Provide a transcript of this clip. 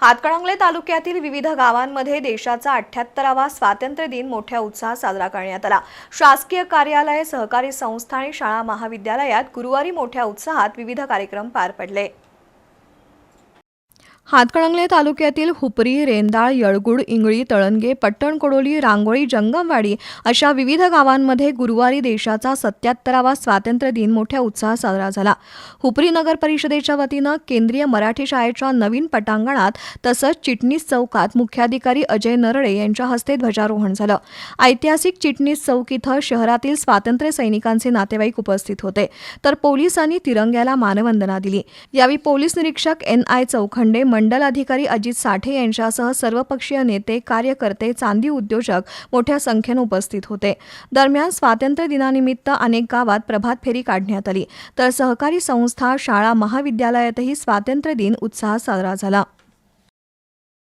हातकणंगले तालुक्यातील विविध गावांमध्ये देशाचा अठ्याहत्तरावा स्वातंत्र्य दिन मोठ्या उत्साहात साजरा करण्यात आला. शासकीय कार्यालय सहकारी संस्था आणि शाळा महाविद्यालयात गुरुवारी मोठ्या उत्साहात विविध कार्यक्रम पार पडले. हातकणंगले तालुक्यातील हुपरी रेंदाळ यळगुड इंगळी तळणगे पट्टण कोडोली रांगोळी जंगमवाडी अशा विविध गावांमध्ये गुरुवारी देशाचा सत्याहत्तरावा स्वातंत्र्य दिन मोठ्या उत्साहात साजरा झाला. हुपरी नगर परिषदेच्या वतीनं केंद्रीय मराठी शाळेच्या नवीन पटांगणात तसंच चिटणीस चौकात मुख्याधिकारी अजय नरळे यांच्या हस्ते ध्वजारोहण झालं. ऐतिहासिक चिटणीस चौक इथं शहरातील स्वातंत्र्य सैनिकांचे नातेवाईक उपस्थित होते. तर पोलिसांनी तिरंग्याला मानवंदना दिली. यावेळी पोलीस निरीक्षक एन आय चौखंडे मंडलाधिकारी अजित साठे यांच्यासह सर्वपक्षीय नेते कार्यकर्ते चांदी उद्योजक मोठ्या संख्येनं उपस्थित होते. दरम्यान स्वातंत्र्य दिनानिमित्त अनेक गावात प्रभात फेरी काढण्यात आली. तर सहकारी संस्था शाळा महाविद्यालयातही स्वातंत्र्य दिन उत्साहात साजरा झाला.